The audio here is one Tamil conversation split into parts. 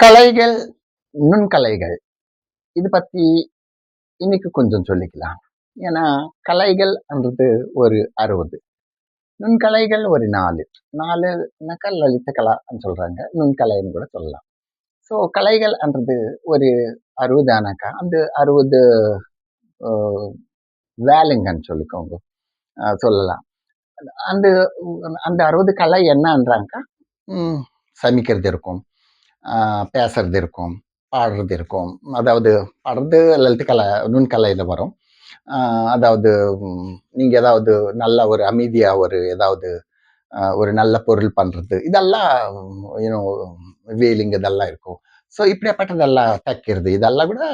கலைகள் நுண்கலைகள் இது பத்தி இன்னைக்கு கொஞ்சம் சொல்லிக்கலாம். ஏன்னா கலைகள்ன்றது ஒரு அறுபது. நுண்கலைகள் ஒரு நாலு. நாலுனாக்கா லலித கலான்னு சொல்றாங்க. நுண்கலைன்னு கூட சொல்லலாம். ஸோ கலைகள்ன்றது ஒரு அறுபது ஆனாக்கா அந்த அறுபது வேலைங்கன்னு சொல்லிக்கோங்க. சொல்லலாம். அந்த அந்த அறுபது கலை என்னன்றாங்க சமைக்கிறது இருக்கும் பேசுறது இருக்கும் பாடுறது இருக்கும் அதாவது பாடுறது லலித கலை நுண்கலையில் வரும். அதாவது நீங்கள் ஏதாவது நல்ல ஒரு அமைதியாக ஒரு ஏதாவது ஒரு நல்ல பொருள் பண்ணுறது இதெல்லாம் யூனோ வேலிங் இதெல்லாம் இருக்கும். ஸோ இப்படியாப்பட்டதெல்லாம் தைக்கிறது இதெல்லாம் கூட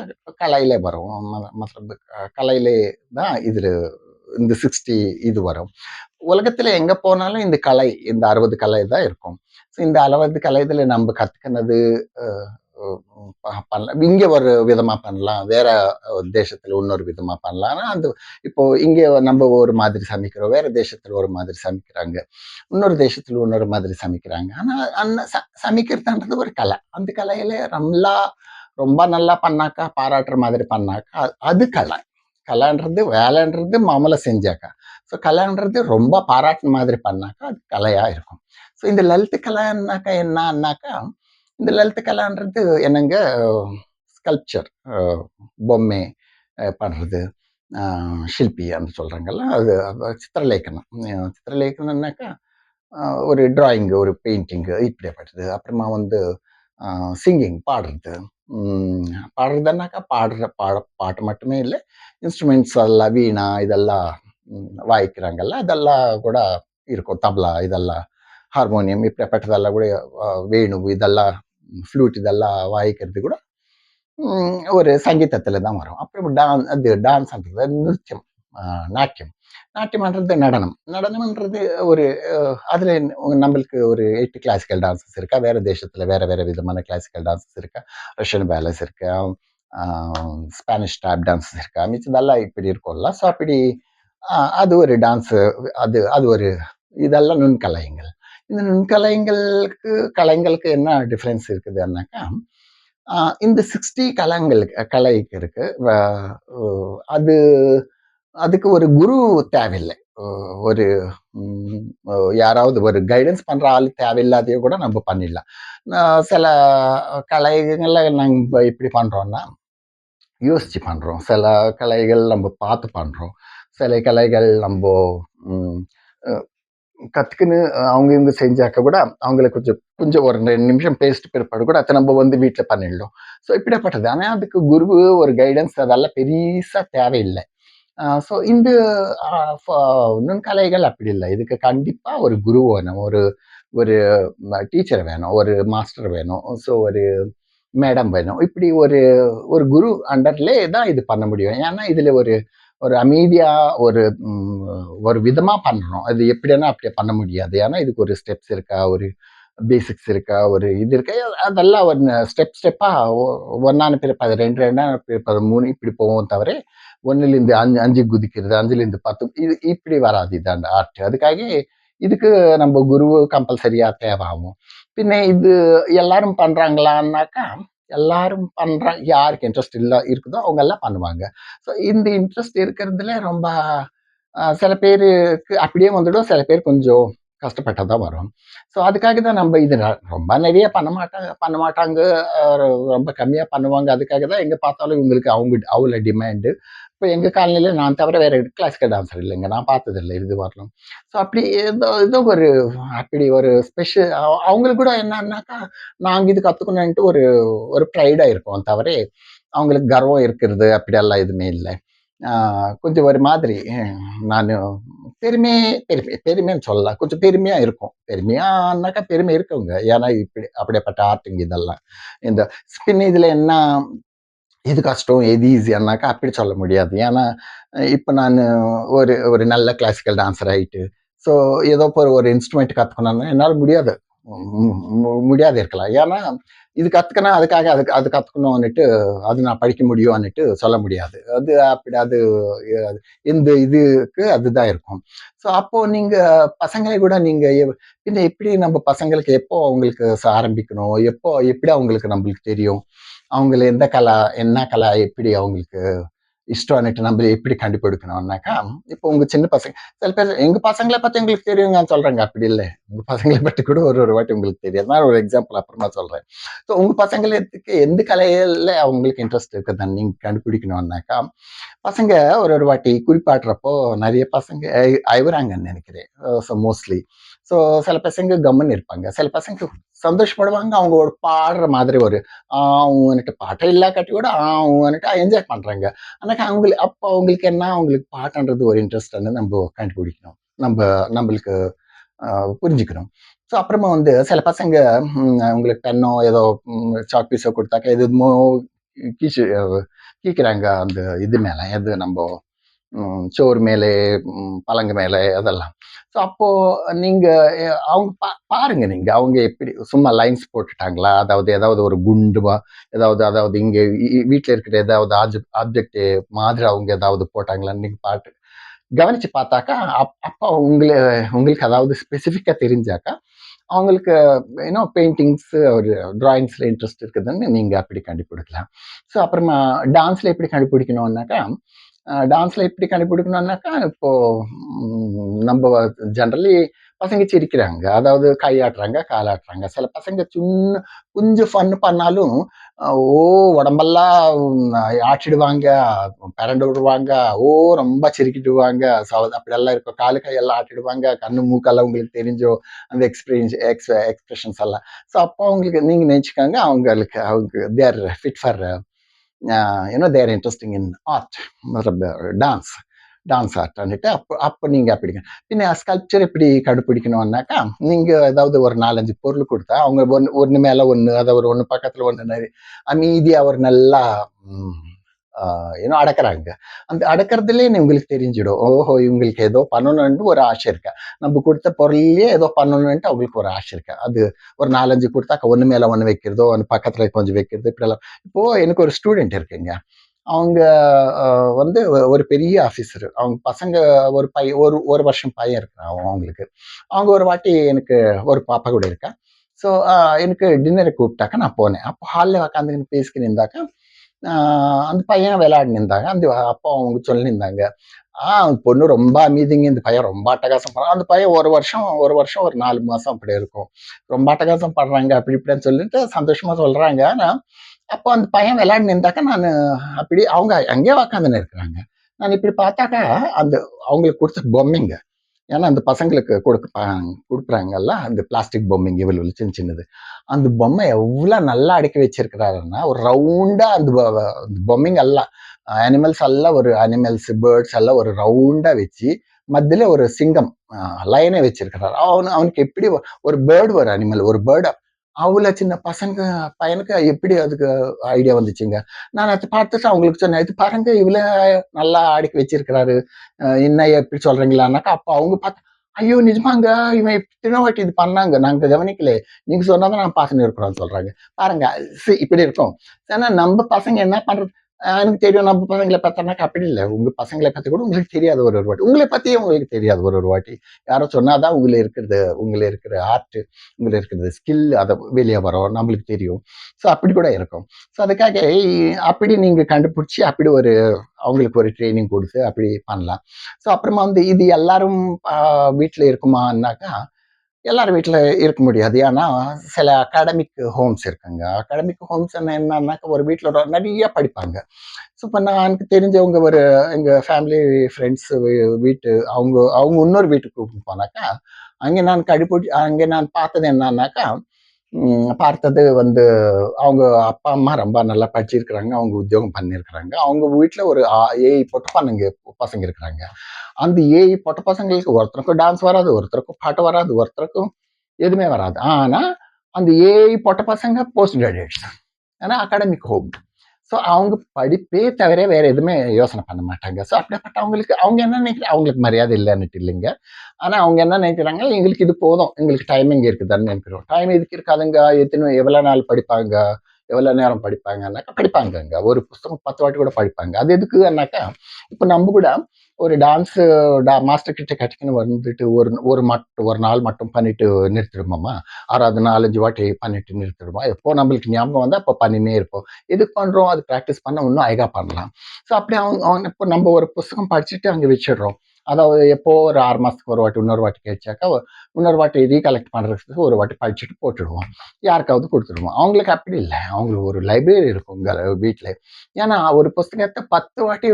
கலையிலே வரும். மற்ற கலையிலே தான் இதில் இந்த சிக்ஸ்டி இது வரும். உலகத்துல எங்க போனாலும் இந்த கலை இந்த அறுபது கலை தான் இருக்கும். ஸோ இந்த அறுபது கலை நம்ம கத்துக்கினது பண்ணலாம். இங்க ஒரு விதமா பண்ணலாம். வேற தேசத்துல இன்னொரு விதமா பண்ணலாம். அந்த இப்போ இங்க நம்ம ஒரு மாதிரி சமைக்கிறோம். வேற தேசத்துல ஒரு மாதிரி சமைக்கிறாங்க. இன்னொரு தேசத்துல இன்னொரு மாதிரி சமைக்கிறாங்க. ஆனா அந்த ச- சமைக்கிறதுன்றது ஒரு கலை. அந்த கலையில நல்லா ரொம்ப நல்லா பண்ணாக்கா பாராட்டுற மாதிரி பண்ணாக்கா அது- கலை. கலைன்றது வேலைன்றது மாமலை செஞ்சாக்கா. ஸோ கலைன்றது ரொம்ப பாராட்டின மாதிரி பண்ணாக்கா அது கலையாக இருக்கும். ஸோ இந்த லலித கலைன்னாக்கா என்னன்னாக்கா இந்த லலித கலைன்றது என்னங்க ஸ்கல்ப்சர் பொம்மை பண்ணுறது ஷில்பி அப்படின்னு சொல்றாங்கல்ல அது அது சித்திரலேಖனம் ஒரு சித்திரலேಖனம்னாக்கா ஒரு பெயிண்டிங்கு ஒரு பெயிண்டிங் அப்புறமா வந்து சிங்கிங் பாடுறது. பாடுறதுனாக்கா பாடுற பாட பாட்டு மட்டுமே இல்லை இன்ஸ்ட்ருமெண்ட்ஸ் எல்லாம் வீணா இதெல்லாம் வாய்க்கிறாங்கல்ல அதெல்லாம் கூட இருக்கும். தபலா இதெல்லாம் ஹார்மோனியம் இப்படிப்பட்டதெல்லாம் கூட வேணு இதெல்லாம் ஃப்ளூட் இதெல்லாம் வாய்க்கிறது கூட ஒரு சங்கீதத்தில் தான் வரும். அப்புறம் டான் அது டான்ஸ்ன்றது நிருத்தியம் நாட்டியம். நாட்டியம்ன்றது நடனம். நடனம்ன்றது ஒரு அதில் நம்மளுக்கு ஒரு எயிட்டு கிளாசிக்கல் டான்ஸஸ் இருக்கா? வேறு தேசத்தில் வேறு வேறு விதமான கிளாசிக்கல் டான்ஸஸ் இருக்கா? ரஷ்யன் பேலஸ் இருக்கா? ஸ்பானிஷ் டாப் டான்ஸஸ் இருக்கா? மிச்சதெல்லாம் இப்படி இருக்கும்ல. ஸோ அப்படி அது ஒரு டான்ஸு அது அது ஒரு இதெல்லாம் நுண்கலைங்கள் இந்த நுண்கலைங்களுக்கு கலைங்களுக்கு என்ன டிஃப்ரென்ஸ் இருக்குதுன்னாக்கா இந்த சிக்ஸ்டி கலைங்களுக்கு கலைக்கு இருக்கு. அது அதுக்கு ஒரு குரு தேவையில்லை. ஒரு யாராவது ஒரு கைடன்ஸ் பண்ற ஆள் தேவையில்லாதையே கூட நம்ம பண்ணிடலாம். நான் சில கலைகளை நம்ம இப்படி பண்றோம்னா யோசிச்சு பண்றோம். சில கலைகள் நம்ம பார்த்து பண்றோம். சில கலைகள் நம்ம கற்றுக்குன்னு அவங்க இவங்க செஞ்சாக்க கூட அவங்களுக்கு கொஞ்சம் கொஞ்சம் ஒரு ரெண்டு நிமிஷம் பேசிட்டு பிற்பாடு கூட அதை நம்ம வந்து வீட்டில் பண்ணிடலாம் ஸோ இப்படிப்பட்டது. ஆனால் அதுக்கு குரு ஒரு கைடன்ஸ் அதெல்லாம் பெருசாக தேவையில்லை. ஸோ இந்த ஆஹ் ஃப- நுண்கலைகள் அப்படி இல்லை. இதுக்கு கண்டிப்பாக ஒரு குரு வேணும். ஒரு ஒரு டீச்சர் வேணும். ஒரு மாஸ்டர் வேணும். ஸோ ஒரு மேடம் வேணும். இப்படி ஒரு ஒரு குரு அண்டர்லே தான் இது பண்ண முடியும். ஏன்னா இதில் ஒரு ஒரு அமைதியாக ஒரு ஒரு விதமாக பண்ணுறோம் அது எப்படின்னா அப்படியே பண்ண முடியாது. ஏன்னா இதுக்கு ஒரு ஸ்டெப்ஸ் இருக்கா? ஒரு பேசிக்ஸ் இருக்கா? ஒரு இது இருக்கா? அதெல்லாம் ஒன்று ஸ்டெப் ஸ்டெப்பா ஒன்னான பிறப்பது ரெண்டு ரெண்டான பிறப்பது மூணு இப்படி போவோம் தவிர ஒன்றுலேருந்து அஞ்சு அஞ்சு குதிக்கிறது அஞ்சுலேருந்து பத்து இது இப்படி வராது இது அந்த ஆர்ட் அதுக்காக இதுக்கு நம்ம குரு தேவை ஆகும் பின்ன இது எல்லாரும் பண்ணுறாங்களான்னாக்கா எல்லாரும் பண்ணுற யாருக்கு இன்ட்ரெஸ்ட் இல்லை இருக்குதோ அவங்க எல்லாம் பண்ணுவாங்க. ஸோ இந்த இன்ட்ரெஸ்ட் இருக்கிறதுல ரொம்ப சில பேருக்கு அப்படியே வந்துடும் சில பேர் கொஞ்சம் கஷ்டப்பட்டா தான் வரும். ஸோ அதுக்காக தான் நம்ம இது ரொம்ப நிறைய பண்ண மாட்டாங்க பண்ண மாட்டாங்க ரொம்ப கம்மியாக பண்ணுவாங்க. அதுக்காக தான் எங்கே பார்த்தாலும் இவங்களுக்கு அவங்க அவ்வளோ டிமாண்டு இப்போ எங்கள் காலனில நான் தவிர வேறு கிளாசிக்கல் டான்ஸர் இல்லைங்க. நான் பார்த்ததில்லை இது வரலாம் ஸோ அப்படி ஏதோ ஏதோ ஒரு அப்படி ஒரு ஸ்பெஷல் அவங்களுக்கு கூட என்னன்னாக்கா நாங்கள் இது கற்றுக்கணுன்ட்டு ஒரு ஒரு ப்ரைடாக இருக்கோம் தவிர அவங்களுக்கு கர்வம் இருக்கிறது அப்படியெல்லாம் எதுவுமே இல்லை. கொஞ்சம் ஒரு மாதிரி நான் பெருமை பெருமை பெருமைன்னு சொல்லலாம். கொஞ்சம் பெருமையாக இருக்கும். பெருமையானாக்கா பெருமை இருக்குங்க. ஏன்னா இப்படி அப்படியேப்பட்ட ஆர்ட்டுங்க இதெல்லாம். இந்த ஸ்பின் இதில் என்ன எது கஷ்டம் எது ஈஸியானாக்கா அப்படி சொல்ல முடியாது. ஏன்னா இப்போ நான் ஒரு ஒரு நல்ல கிளாசிக்கல் டான்ஸர் ஆகிட்டு ஸோ ஏதோ இப்போ ஒரு இன்ஸ்ட்ருமெண்ட் கற்றுக்கணும்னா என்னால் முடியாது. மு- முடியாது இருக்கலாம். ஏன்னா இது கற்றுக்கணும் அதுக்காக அதுக்கு அது கற்றுக்கணும்னுட்டு அது நான் படிக்க முடியும்னுட்டு சொல்ல முடியாது. அது அப்படி அது இந்த இதுக்கு அதுதான் இருக்கும். ஸோ அப்போது நீங்கள் பசங்களை கூட நீங்கள் பின்ன எப்படி நம்ம பசங்களுக்கு எப்போ அவங்களுக்கு ஆரம்பிக்கணும்? எப்போ எப்படி அவங்களுக்கு நம்மளுக்கு தெரியும்? அவங்கள எந்த கலா என்ன கலா எப்படி அவங்களுக்கு இஷ்டம்னுட்டு நம்ம எப்படி கண்டுபிடிக்கணும்னாக்கா இப்போ உங்க சின்ன பசங்க சில பேர் எங்க பசங்களை பத்தி உங்களுக்கு தெரியுங்க சொல்கிறாங்க அப்படி இல்லை. உங்க பசங்களை பற்றி கூட ஒரு ஒரு வாட்டி உங்களுக்கு தெரியாது நான் ஒரு எக்ஸாம்பிள் அப்புறமா சொல்றேன். ஸோ உங்க பசங்களுக்கு எந்த கலையில அவங்களுக்கு இன்ட்ரெஸ்ட் இருக்குதுன்னு நீங்க கண்டுபிடிக்கணும்னாக்கா பசங்க ஒரு ஒரு வாட்டி குறிப்பாடுறப்போ நிறைய பசங்க அழ- நினைக்கிறேன். ஸோ மோஸ்ட்லி ஸோ சில பசங்க கம்மன் இருப்பாங்க. சில பசங்க சந்தோஷப்படுவாங்க. அவங்க ஒரு பாடுற மாதிரி ஒரு ஆவுன்னுட்டு பாட்டை இல்லா கட்டி கூட ஆவுன்னுட்டு என்ஜாய் பண்ணுறாங்க ஆனால் அவங்களுக்கு அப்போ அவங்களுக்கு என்ன அவங்களுக்கு பாட்டுன்றது ஒரு இன்ட்ரெஸ்ட்னு நம்ம கண்டுபிடிக்கணும். நம்ம நம்மளுக்கு புரிஞ்சுக்கணும். ஸோ அப்புறமா வந்து சில பசங்க அவங்களுக்கு பெண்ணோ ஏதோ சாக் பீஸோ கொடுத்தாக்க எதுமோ கீச்சு கீக்கிறாங்க அந்த இது மேலே எது நம்ம சோறு மேலே பழங்கு மேலே அதெல்லாம். ஸோ அப்போது நீங்கள் அவங்க பா பாருங்கள் நீங்கள் அவங்க எப்படி சும்மா லைன்ஸ் போட்டுட்டாங்களா? அதாவது ஏதாவது ஒரு குண்டுவா ஏதாவது அதாவது இங்கே வீட்டில் இருக்கிற ஏதாவது ஆஜ் ஆப்ஜெக்ட் மாதிரி அவங்க ஏதாவது போட்டாங்களான்னு நீங்கள் பாட்டு கவனித்து பார்த்தாக்கா அப் அப்போ உங்களை உங்களுக்கு அதாவது ஸ்பெசிஃபிக்காக தெரிஞ்சாக்கா அவங்களுக்கு ஏன்னா பெயிண்டிங்ஸ் ஒரு ட்ராயிங்ஸில் இன்ட்ரெஸ்ட் இருக்குதுன்னு நீங்கள் அப்படி கண்டுபிடிக்கலாம். ஸோ அப்புறமா டான்ஸில் எப்படி கண்டுபிடிக்கணும்னாக்கா டான்ஸில் எப்படி கண்டுபிடிக்கணும்னாக்கா இப்போது நம்ம ஜென்ரலி பசங்க சிரிக்கிறாங்க. அதாவது கையாட்டுறாங்க காலாட்டுறாங்க. சில பசங்க சின்ன கொஞ்சம் ஃபன் பண்ணாலும் ஓ உடம்பெல்லாம் ஆட்டிடுவாங்க பரண்டு விடுவாங்க ஓ ரொம்ப சிரிக்கிடுவாங்க ஸோ அப்படியெல்லாம் இருக்கும். காலு கையெல்லாம் ஆட்டிடுவாங்க. கண்ணு மூக்கெல்லாம் உங்களுக்கு தெரிஞ்சோ அந்த எக்ஸ்பீரியன்ஸ் எக்ஸ் எக்ஸ்பிரஷன்ஸ் எல்லாம். ஸோ அப்போ அவங்களுக்கு நீங்கள் நினச்சிக்காங்க அவங்களுக்கு அவங்க they're fit for you know they're interesting in art dance dance ஆர்ட்டான்ட்டு அப்போ அப்போ நீங்கள் அப்படிங்க பின்ன ஸ்கல்ப்சர் எப்படி கண்டுபிடிக்கணும்னாக்கா நீங்கள் ஏதாவது ஒரு நாலஞ்சு பொருள் கொடுத்தா அவங்க ஒன்று ஒன்று மேலே ஒன்று அதை ஒரு ஒன்று பக்கத்தில் ஒன்று அமைதியாக ஒரு நல்லா ஏன்னா அடக்கிறாங்க. அந்த அடக்கிறதுலே உங்களுக்கு தெரிஞ்சிடும். ஓஹோ இவங்களுக்கு ஏதோ பண்ணணும்னு ஒரு ஆசை இருக்கு. நம்ம கொடுத்த பொருள்லயே ஏதோ பண்ணணும்ன்ட்டு அவங்களுக்கு ஒரு ஆசை இருக்கு. அது ஒரு நாலஞ்சு கொடுத்தாக்க ஒன்று மேலே ஒன்று வைக்கிறதோ ஒன்று பக்கத்தில் கொஞ்சம் வைக்கிறது இப்படிலாம் இப்போ எனக்கு ஒரு ஸ்டூடெண்ட் இருக்குங்க. அவங்க வந்து ஒரு பெரிய ஆஃபீஸர் அவங்க பசங்க ஒரு பையன் ஒரு ஒரு வருஷம் பையன் இருக்கிறான் அவன் அவங்களுக்கு. அவங்க ஒரு வாட்டி எனக்கு ஒரு பாப்பா கூட இருக்கா. ஸோ எனக்கு டின்னரை கூப்பிட்டாக்க நான் போனேன். அப்போ ஹாலில் உக்காந்துக்கின்னு பேசிக்கின்னு இருந்தாக்கா அந்த பையன் விளையாடி நின்றாங்க அந்த அப்பா அவங்க சொல்லியிருந்தாங்க ஆ அந்த பொண்ணு ரொம்ப அமைதிங்க. இந்த பையன் ரொம்ப அட்டகாசம் படுறான் அந்த பையன் ஒரு வருஷம் ஒரு வருஷம் ஒரு நாலு மாதம் அப்படி இருக்கும். ரொம்ப அட்டகாசம் படுறாங்க அப்படி இப்படின்னு சொல்லிட்டு சந்தோஷமா சொல்றாங்க. ஆனால் அப்போ அந்த பையன் விளையாடி நின்றாக்க நான் அப்படி அவங்க அங்கேயே உக்காந்துன்னு இருக்கிறாங்க. நான் இப்படி பார்த்தாக்கா அந்த அவங்களுக்கு கொடுத்த பொம்மைங்க. ஏன்னா அந்த பசங்களுக்கு கொடுக்க கொடுக்குறாங்கல்ல அந்த பிளாஸ்டிக் பொம்மைங்க இவ்வளவு சின்ன சின்னது. அந்த பொம்மை எவ்வளோ நல்லா அடுக்கி வச்சிருக்கிறாருன்னா ஒரு ரவுண்டாக அந்த அந்த பொம்மைங்க எல்லாம் அனிமல்ஸ் எல்லாம் ஒரு அனிமல்ஸ் பேர்ட்ஸ் எல்லாம் ஒரு ரவுண்டாக வச்சு மத்தியில் ஒரு சிங்கம் லைனே வச்சிருக்கிறார். அவனு அவனுக்கு எப்படி ஒரு பேர்டு ஒரு அனிமல் ஒரு பேர்டு அவ்வளோ சின்ன பசங்க பையனுக்கு எப்படி அதுக்கு ஐடியா வந்துச்சுங்க? நான் அதை பார்த்துட்டு அவங்களுக்கு சொன்னேன் இது பாருங்க இவ்வளோ நல்லா ஆடிக்கு வச்சிருக்கிறாரு. என்ன எப்படி சொல்றீங்களான்னாக்கா அப்போ அவங்க பார்த்து ஐயோ நிஜமாங்க இவன் இத்தனை வாட்டி இது பண்ணாங்க. நாங்க கவனிக்கல. நீங்க சொன்னாதான் நான் பார்த்துன்னு இருக்கிறோம்னு சொல்றாங்க. பாருங்க இப்படி இருக்கும். ஏன்னா நம்ம பசங்க என்ன பண்றது? எனக்கு தெரியும் நம்ம பசங்களை பார்த்தானாக்கா அப்படி இல்லை. உங்கள் பசங்களை பற்றி கூட உங்களுக்கு தெரியாது ஒரு ஒரு வாட்டி. உங்களை பற்றியே உங்களுக்கு தெரியாது ஒரு ஒரு வாட்டி. யாரோ சொன்னாதான் உங்களை இருக்கிறது உங்களை இருக்கிற ஆர்ட்டு உங்களை இருக்கிறது ஸ்கில் அதை வெளியே வரும் நம்மளுக்கு தெரியும். ஸோ அப்படி கூட இருக்கும். ஸோ அதுக்காக அப்படி நீங்கள் கண்டுபிடிச்சி அப்படி ஒரு அவங்களுக்கு ஒரு ட்ரைனிங் கொடுத்து அப்படி பண்ணலாம். ஸோ அப்புறமா வந்து இது எல்லாரும் வீட்டில் இருக்குமான்னாக்கா எல்லாரும் வீட்டில் இருக்க முடியாது. ஏன்னா சில அகாடமிக் ஹோம்ஸ் இருக்குங்க. அகாடமிக் ஹோம்ஸ் என்ன என்னன்னாக்கா ஒரு வீட்டில் நிறைய படிப்பாங்க. ஸோ இப்போ நான் எனக்கு தெரிஞ்சவங்க ஒரு எங்கள் ஃபேமிலி ஃப்ரெண்ட்ஸ் வீட்டு அவங்க அவங்க இன்னொரு வீட்டுக்கு கூப்பிட்டு போனாக்கா அங்கே நான் கடிப்பிடி அங்கே நான் பார்த்தது என்னன்னாக்கா பார்த்தது வந்து அவங்க அப்பா அம்மா ரொம்ப நல்லா படிச்சிருக்கிறாங்க. அவங்க உத்தியோகம் பண்ணியிருக்கிறாங்க அவங்க வீட்டில் ஒரு ஆ- ஏழு பொட்ட பசங்க பசங்க இருக்கிறாங்க அந்த ஏஐ போட்ட பசங்களுக்கு ஒருத்தருக்கும் டான்ஸ் வராது ஒருத்தருக்கும் பாட்டு வராது ஒருத்தருக்கும் எதுவுமே வராது. ஆனால் அந்த ஏஐ பொட்ட பசங்க போஸ்ட் கிராஜுவேட்ஸ் ஏன்னா அகாடமிக் ஹோம் ஸோ அவங்க படிப்பே தவிர வேற எதுவுமே யோசனை பண்ண மாட்டாங்க. ஸோ அப்படிப்பட்ட அவங்களுக்கு அவங்க என்ன நினைக்கிறாங்க அவங்களுக்கு மரியாதை இல்லைன்னுட்டு இல்லைங்க. ஆனால் அவங்க என்ன நினைக்கிறாங்க? எங்களுக்கு இது போதும். எங்களுக்கு டைமிங் இருக்குதுன்னு நினைக்கிறோம். டைம் எதுக்கு இருக்காதுங்க? எத்தனை எவ்வளோ நாள் படிப்பாங்க? எவ்வளோ நேரம் படிப்பாங்கன்னாக்கா படிப்பாங்கங்க. ஒரு புஸ்தகம் பத்து வாட்டி கூட படிப்பாங்க. அது எதுக்குன்னாக்கா இப்போ நம்ம கூட ஒரு டான்ஸ் டா மாஸ்டர் கிட்ட கட்டிக்கின்னு வந்துட்டு ஒரு ஒரு மட்டும் ஒரு நாள் மட்டும் பண்ணிட்டு நிறுத்திடுமாம்மா ஆறாவது நாலஞ்சு வாட்டி பண்ணிட்டு நிறுத்திடுமா எப்போ நம்மளுக்கு ஞாபகம் வந்தால் அப்போ பண்ணினே இருப்போம். எதுக்கு பண்ணுறோம் அது ப்ராக்டிஸ் பண்ண இன்னும் அழகாக பண்ணலாம். ஸோ அப்படி அவங்க அவங்க இப்போ நம்ம ஒரு புஸ்தகம் படிச்சுட்டு அங்கே வச்சிடுறோம். அதாவது எப்போ ஒரு ஆறு மாதத்துக்கு ஒரு வாட்டி இன்னொரு வாட்டி கேட்சாக்கா இன்னொரு வாட்டி ரீகலெக்ட் பண்ணுறதுக்கு ஒரு வாட்டி படிச்சுட்டு போட்டுடுவோம். யாருக்காவது கொடுத்துடுவோம். அவங்களுக்கு அப்படி இல்லை. அவங்களுக்கு ஒரு லைப்ரரி இருக்கும் வீட்டில் ஏன்னா ஒரு புஸ்தகத்தை பத்து வாட்டி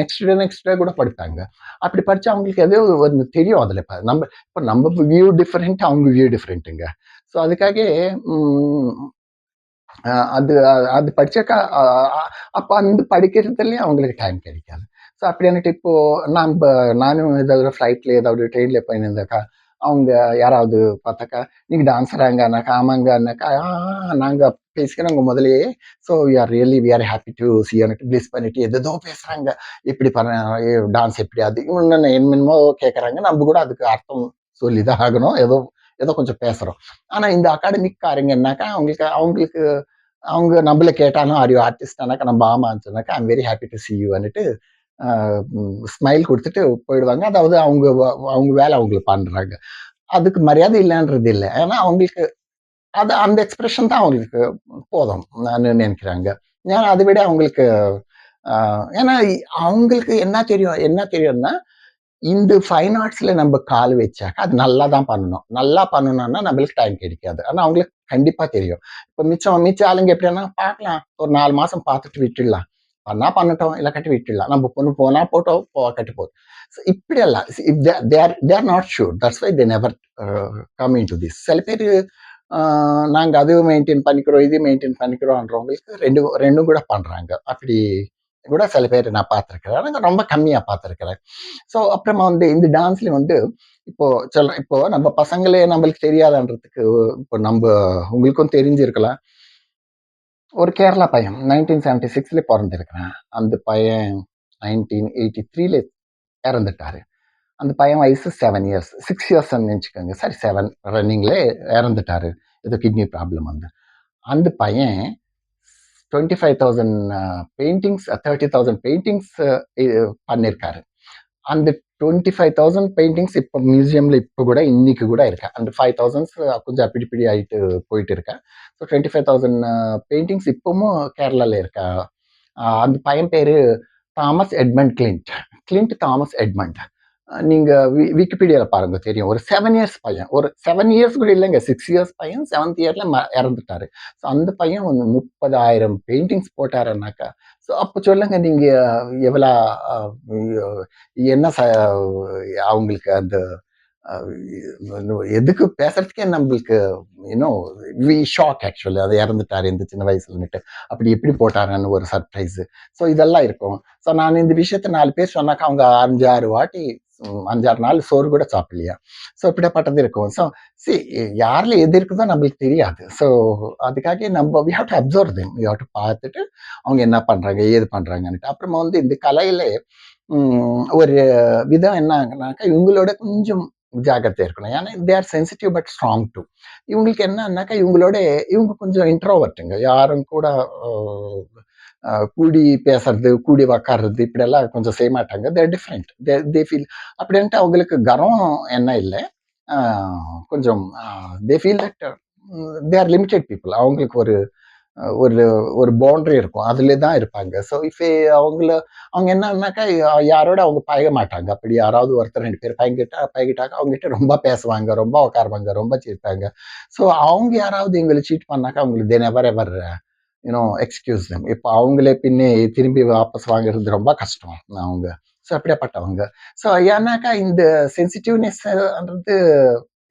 நெக்ஸ்ட் டே நெக்ஸ்ட் டே கூட படித்தாங்க அப்படி படித்து அவங்களுக்கு எதோ வந்து தெரியும் அதில். இப்போ நம்ம இப்போ நம்ம வியூ டிஃப்ரெண்ட் அவங்க வியூ டிஃப்ரெண்ட்டுங்க ஸோ அதுக்காக அது அது படிச்சாக்கா அப்போ அந்த படிக்கிறதுலயே அவங்களுக்கு டைம் கிடைக்காது. ஸோ அப்படின்னுட்டு இப்போ நம்ம நானும் ஏதாவது ஃப்ளைட்டில் ஏதாவது ட்ரெயினில் போயிருந்தாக்கா அவங்க யாராவது பார்த்தாக்கா நீங்கள் டான்ஸராங்கனாக்கா ஆமாங்கன்னாக்கா ஆ நாங்கள் பேசிக்கிறோங்க முதல்லயே so we are really we are happy to see எனக்கு ப்ளீஸ் பண்ணிட்டு எதோ பேசுகிறாங்க இப்படி பண்ண டான்ஸ் எப்படி? அது இன்னொன்று என்னமோ கேட்குறாங்க நம்ம கூட அதுக்கு அர்த்தம் சொல்லி தான் ஆகணும். ஏதோ ஏதோ கொஞ்சம் பேசுகிறோம் ஆனால் இந்த அகாடமிக்காரங்கன்னாக்கா அவங்களுக்கு அவங்களுக்கு அவங்க நம்மள கேட்டாலும் ஆர் யூ ஆர்டிஸ்டானாக்கா நம்ம ஆமான்னு சொன்னாக்கா I'm very happy to see யூன்னுட்டு smile கொடுத்துட்டு போயிடுவாங்க. அதாவது அவங்க அவங்க வேலை அவங்களுக்கு பண்ணுறாங்க அதுக்கு மரியாதை இல்லைன்றது இல்லை. ஏன்னா அவங்களுக்கு அது அந்த எக்ஸ்பிரஷன் தான் அவங்களுக்கு போதும் நான் நினைக்கிறாங்க. ஏன்னா அதை விட அவங்களுக்கு ஏன்னா அவங்களுக்கு என்ன தெரியும் என்ன தெரியும்னா இந்த ஃபைன் ஆர்ட்ஸில் நம்ம கால் வச்சாக்க அது நல்லா தான் பண்ணணும். நல்லா பண்ணணும்னா நம்மளுக்கு டைம் கிடைக்காது. ஆனால் அவங்களுக்கு கண்டிப்பாக தெரியும். இப்போ மிச்சம் மிச்ச ஆளுங்க எப்படின்னா பார்க்கலாம். ஒரு நாலு மாதம் பார்த்துட்டு விட்டுடலாம். பண்ணா பண்ணட்டும் இல்லை கட்டி விட்டுடலாம். நம்ம பொண்ணு போனா போட்டோம் போ கட்டி போதும் So, இப்படி எல்லாம் they're they're not sure that's why they never coming to this சில பேர் நாங்கள் அதுவும் மெயின்டைன் பண்ணிக்கிறோம் இது மெயின்டைன் பண்ணிக்கிறோம்ன்றவங்களுக்கு ரெண்டு ரெண்டும் கூட பண்ணுறாங்க அப்படி கூட சில பேர் நான் பார்த்துருக்கிறேன். ஆனால் ரொம்ப கம்மியாக பார்த்துருக்கிறேன். ஸோ அப்புறமா வந்து இந்த டான்ஸ்லேயும் வந்து இப்போ சொல்ல இப்போ நம்ம பசங்களே நம்மளுக்கு தெரியாதுன்றதுக்கு இப்போ நம்ம உங்களுக்கும் தெரிஞ்சிருக்கலாம். ஒரு கேரளா பையன். நைன்டீன் செவன்டி சிக்ஸில் பிறந்திருக்கிறேன். அந்த பையன் நைன்டீன் எயிட்டி த்ரீல இறந்துட்டாரு. அந்த பையன் வயசு செவன் இயர்ஸ் சிக்ஸ் இயர்ஸ் நினச்சிக்கோங்க. சரி செவன் ரன்னிங்கில் இறந்துட்டாரு. ஏதோ கிட்னி ப்ராப்ளம் வந்து. அந்த பையன் twenty five thousand paintings thirty thousand paintings பண்ணியிருக்காரு அந்த டுவெண்ட்டி ஃபைவ் தௌசண்ட் பெயிண்டிங்ஸ் இப்போ மியூசியமில் இப்போ கூட இன்னைக்கு கூட இருக்கா. அந்த ஃபைவ் தௌசண்ட்ஸ் கொஞ்சம் அப்படி இப்படி ஆகிட்டு போயிட்டு இருக்கா. So twenty five thousand paintings இப்பவும் கேரளாவில் இருக்கா. அந்த பையன் பேர் Thomas Edmund Clint Clint Thomas Edmund. நீங்கள் வி விக்கிபீடியாவில் பாருங்க தெரியும். ஒரு செவன் இயர்ஸ் பையன். ஒரு செவன் இயர்ஸ் கூட இல்லைங்க. சிக்ஸ் இயர்ஸ் பையன் செவன்த் இயர்ல இறந்துட்டாரு. ஸோ அந்த பையன் வந்து முப்பதாயிரம் பெயிண்டிங்ஸ் போட்டாருன்னாக்கா ஸோ அப்போ சொல்லுங்க நீங்கள் எவ்வளோ என்ன ச அவங்களுக்கு அந்த எதுக்கு பேசுறதுக்கே நம்மளுக்கு இன்னும் வி ஷாக் ஆக்சுவலி அது இறந்துட்டார் இந்த சின்ன வயசுலன்னுட்டு. அப்படி எப்படி போட்டாருன்னு ஒரு சர்ப்ரைஸு ஸோ இதெல்லாம் இருக்கும். ஸோ நான் இந்த விஷயத்த நாலு பேர் சொன்னாக்கா அவங்க அஞ்சாறு வாட்டி அஞ்சாறு நாள் சோறு கூட சாப்பிடலையா ஸோ இப்படிப்பட்டது இருக்கும் ஸோ சி யாரில் எது இருக்குதோ நம்மளுக்கு தெரியாது ஸோ அதுக்காக நம்ம we have to observe them we have to பார்த்துட்டு அவங்க என்ன பண்ணுறாங்க ஏது பண்ணுறாங்கன்னுட்டு அப்புறமா வந்து இந்த கலையில் ஒரு விதம் என்னன்னாக்கா இவங்களோட கொஞ்சம் ஜாக்கிரதை இருக்கணும் ஏன்னா they are sensitive but strong to இவங்களுக்கு என்னன்னாக்கா இவங்களோட இவங்க கொஞ்சம் இன்ட்ரோவர்ட்டுங்க யாரும் கூட கூடி பேசுறது கூடி உக்காடுறது இப்படியெல்லாம் கொஞ்சம் செய்ய மாட்டாங்க. தேர் டிஃப்ரெண்ட் தே தே ஃபீல் அப்படின்ட்டு அவங்களுக்கு கரம் என்ன இல்லை. கொஞ்சம் they feel that they are limited people அவங்களுக்கு ஒரு ஒரு ஒரு பவுண்ட்ரி இருக்கும். அதுல தான் இருப்பாங்க. ஸோ இஃப் அவங்கள அவங்க என்னன்னாக்கா யாரோட அவங்க பழக மாட்டாங்க. அப்படி யாராவது ஒருத்தர் ரெண்டு பேர் பழகிட்டா பழகிட்டாக்க அவங்ககிட்ட ரொம்ப பேசுவாங்க ரொம்ப உட்காருவாங்க ரொம்ப சிரிப்பாங்க. ஸோ அவங்க யாராவது எங்களை சீட் பண்ணாக்கா அவங்களுக்கு they never ever you know excuse them இப்போ அவங்களே பின்னே திரும்பி வாபஸ் வாங்குறது ரொம்ப கஷ்டம். அவங்க ஸோ அப்படியாப்பட்டவங்க. ஸோ ஏன்னாக்கா இந்த சென்சிட்டிவ்னஸ்ன்றது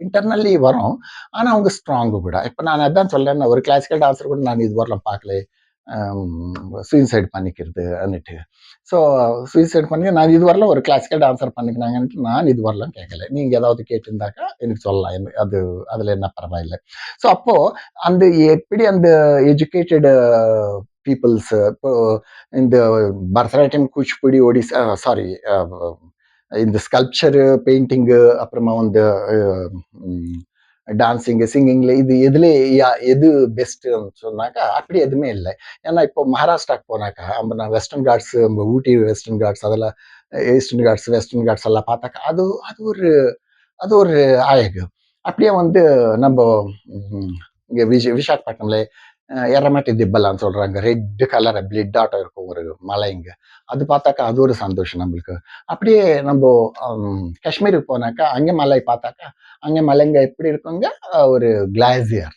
இன்டர்னல்லி வரும். ஆனால் அவங்க ஸ்ட்ராங்கு கூட. இப்போ நான் அதான் சொல்றேன் ஒரு கிளாசிக்கல் டான்ஸர் கூட நான் இது வரலாம் பார்க்கல சூசைட் பண்ணிக்கிறது அன்னுட்டு. ஸோ சூசைட் பண்ணி நான் இது வரலாம் ஒரு கிளாசிக்கல் டான்ஸர் பண்ணிக்கினாங்கன்ட்டு நான் இது வரலாம் கேட்கல நீங்க ஏதாவது கேட்டிருந்தாக்கா எனக்கு சொல்லலாம். எனக்கு அது அதில் என்ன பரவாயில்லை. ஸோ அப்போது அந்த எப்படி அந்த எஜுகேட்டடு பீப்புள்ஸ் இப்போ இந்த பரதநாட்டியம் குச்சிப்புடி ஒடிசா சாரி இந்த ஸ்கல்ப்சரு பெயிண்டிங்கு அப்புறமா வந்து டான்ஸிங்கு சிங்கிங்கில் இது எதுல யா- எது பெஸ்ட்டுன்னு சொன்னாக்கா அப்படி எதுவுமே இல்லை. ஏன்னா இப்போ மகாராஷ்டிராக்கு போனாக்கா நம்ம நான் வெஸ்டர்ன் காட்ஸ் நம்ம ஊட்டி வெஸ்டர்ன் காட்ஸ் அதெல்லாம் ஈஸ்டர்ன் காட்ஸ் வெஸ்டர்ன் காட்ஸ் எல்லாம் பார்த்தாக்கா அது அது ஒரு அது ஒரு அழகு அப்படியே வந்து நம்ம இங்கே விஷ விசாகப்பட்டினம்ல எரமேட்டி திப்பலான்னு சொல்கிறாங்க ரெட் கலர் பிளிட் ஆட்டம் இருக்கும் ஒரு மலைங்க அது பார்த்தாக்கா அது ஒரு சந்தோஷம் நம்மளுக்கு. அப்படியே நம்ம காஷ்மீருக்கு போனாக்கா அங்கே மலை பார்த்தாக்கா அங்கே மலைங்க எப்படி இருக்குங்க? ஒரு கிளாசியர்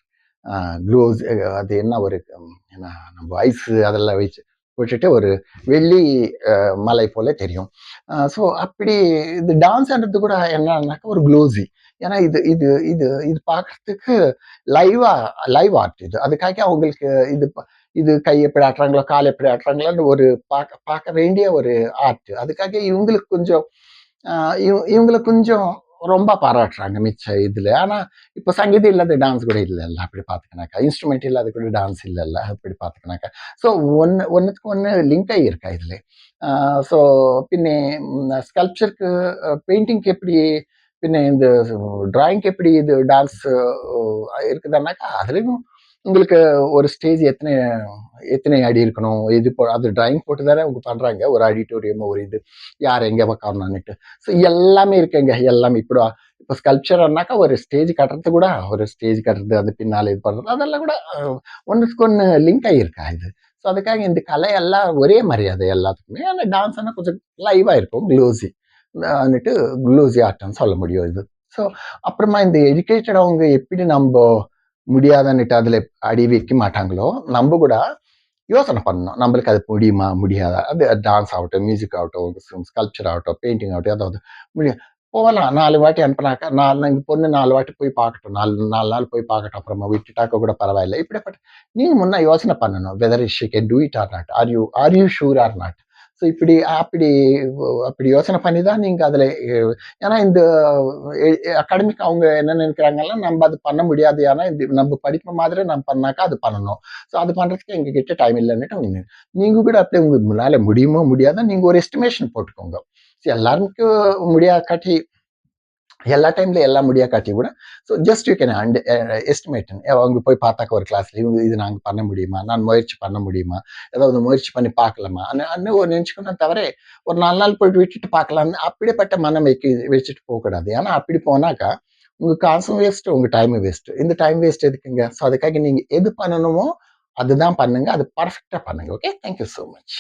க்ளோஸ் அது என்ன ஒரு என்ன நம்ம ஐஸு அதெல்லாம் வச்சு விட்டுட்டு ஒரு வெள்ளி மலை போல தெரியும். ஸோ அப்படி இது டான்ஸ்ன்றது கூட என்னன்னாக்கா ஒரு க்ளோஸி ஏன்னா இது இது இது இது பார்க்கறதுக்கு லைவா லைவ் ஆர்ட் இது. அதுக்காக அவங்களுக்கு இது இது கை எப்படி ஆட்டுறாங்களோ கால் எப்படி ஆட்டுறாங்களோன்னு ஒரு பார்க்க பார்க்க வேண்டிய ஒரு ஆர்ட் அதுக்காக இவங்களுக்கு கொஞ்சம் இவ- இவங்களுக்கு கொஞ்சம் ரொம்ப பாராட்டுறாங்க மிச்ச இதில். ஆனால் இப்போ சங்கீதம் இல்லாத டான்ஸ் கூட இல்லைல்ல அப்படி பார்த்துக்கினாக்கா இன்ஸ்ட்ருமெண்ட் இல்லாத கூட டான்ஸ் இல்லைல்ல அப்படி பார்த்துக்கினாக்கா ஸோ ஒன்று ஒன்றுத்துக்கு ஒன்று லிங்க் ஆகியிருக்கா இதில். ஸோ பின்னே ஸ்கல்ப்சருக்கு பெயிண்டிங்க்கு எப்படி பின்ன இந்த டிராயிங்க்கு எப்படி இது டான்ஸ் இருக்குதுன்னாக்கா அதுலேயும் உங்களுக்கு ஒரு ஸ்டேஜ் எத்தனை எத்தனை அடி இருக்கணும்? இது போ அது டிராயிங் போட்டு தானே அவங்க பண்ணுறாங்க ஒரு ஆடிட்டோரியம் ஒரு இது. யார் எங்கே உக்காரணும்னுட்டு ஸோ எல்லாமே இருக்குங்க எல்லாமே இப்படி இப்போ ஸ்கல்ப்சர்னாக்கா ஒரு ஸ்டேஜ் கட்டுறது கூட ஒரு ஸ்டேஜ் கட்டுறது அது பின்னால் இது பண்ணுறது அதெல்லாம் கூட ஒன்றுக்கு ஒன்று லிங்க் ஆகியிருக்கா இது? ஸோ அதுக்காக இந்த கலையெல்லாம் ஒரே மரியாதை எல்லாத்துக்குமே. ஆனால் டான்ஸ்னா கொஞ்சம் லைவாக இருக்கும் க்ளூசி வந்துட்டு க்ளூசி ஆட்டம்னு சொல்ல முடியும் இது. ஸோ அப்புறமா இந்த எஜுகேட்டட் அவங்க எப்படி நம்ம முடியாதன்னுட்டு அதில் அடி வைக்க மாட்டாங்களோ நம்ம கூட யோசனை பண்ணணும். நம்மளுக்கு அது முடியுமா முடியாதா? அது டான்ஸ் ஆகட்டும் மியூசிக் ஆகட்டும் ஸ்கல்ப்சர் ஆகட்டும் பெயிண்டிங் ஆகட்டும் ஏதாவது முடியும் போகலாம். நாலு வாட்டி அனுப்புனாக்கா நாலு எங்கள் பொண்ணு நாலு வாட்டி போய் பார்க்கட்டும். நாலு நாலு நாள் போய் பார்க்கட்டும் அப்புறமா விட்டுட்டாக்க கூட பரவாயில்ல. இப்படிப்பட்ட நீங்கள் முன்னே யோசனை பண்ணணும். Whether she can do it or not or you are you sure or not so இப்படி அப்படி அப்படி யோசனை பண்ணி தான் நீங்கள் அதில் ஏன்னா இந்த அகாடமிக் அவங்க என்ன நினைக்கிறாங்கன்னா நம்ம அது பண்ண முடியாது. ஏன்னா இது நம்ம படிக்கிற மாதிரி நம்ம பண்ணாக்கா அது பண்ணணும். ஸோ அது பண்ணுறதுக்கு எங்ககிட்ட டைம் இல்லைன்னுட்டு அவங்க நீங்கள் கூட அப்படி உங்களுக்கு முன்னால் முடியுமோ முடியாதோ நீங்கள் ஒரு எஸ்டிமேஷன் போட்டுக்கோங்க. ஸோ எல்லாருக்கும் முடியா கட்டி எல்லா டைம்ல எல்லாம் முடியா காட்டி கூட so just you can and estimate அவங்க போய் பார்த்தாக்க ஒரு கிளாஸ்ல இவங்க இது நாங்கள் பண்ண முடியுமா? நான் முயற்சி பண்ண முடியுமா? ஏதாவது முயற்சி பண்ணி பார்க்கலாமா? அன்னு ஒரு நினச்சிக்கணும் தவிர ஒரு நாலு நாள் போயிட்டு விட்டுட்டு பார்க்கலாம்னு அப்படிப்பட்ட மனம் வைக்க வச்சுட்டு போகக்கூடாது. ஏன்னா அப்படி போனாக்கா உங்கள் காசும் வேஸ்ட்டு உங்கள் டைமும் வேஸ்ட்டு இந்த டைம் வேஸ்ட் எதுக்குங்க? ஸோ அதுக்காக நீங்கள் எது பண்ணணுமோ அதுதான் பண்ணுங்க. அது பர்ஃபெக்டாக பண்ணுங்க. Okay thank you so much